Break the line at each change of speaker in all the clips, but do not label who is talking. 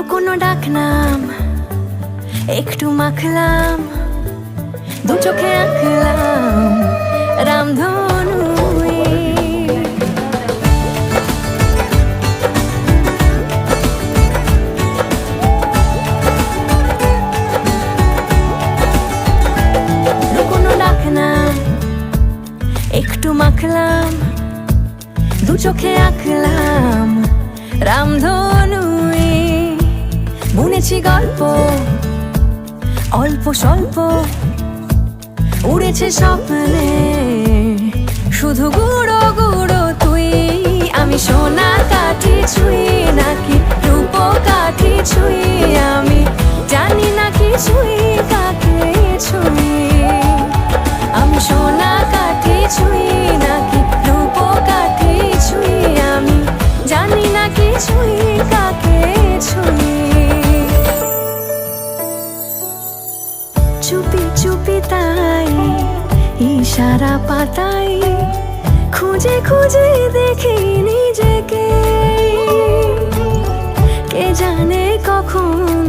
লুকোনো ডাক নাম একটু মাখলাম, দু চোখে আঁকলাম রামধনু একটু মাখলাম, দু চোখে আঁকলাম রামধনু বুনেছি গল্প, অল্প স্বল্প। উড়েছে স্বপ্নে, শুধু গুঁড়ো গুঁড়ো তুই। আমি সোনা কাঠি ছুঁই, নাকি রূপ কাঠি ছুঁই? আমি জানি না কিছুই কাকে ছুঁই। ইশারা পাতাই খুঁজে খুঁজে দেখি নিজেকে। কে জানে কখন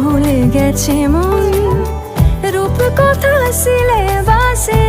ভুলে গেছে মন। রূপ কথা সিলে বাসে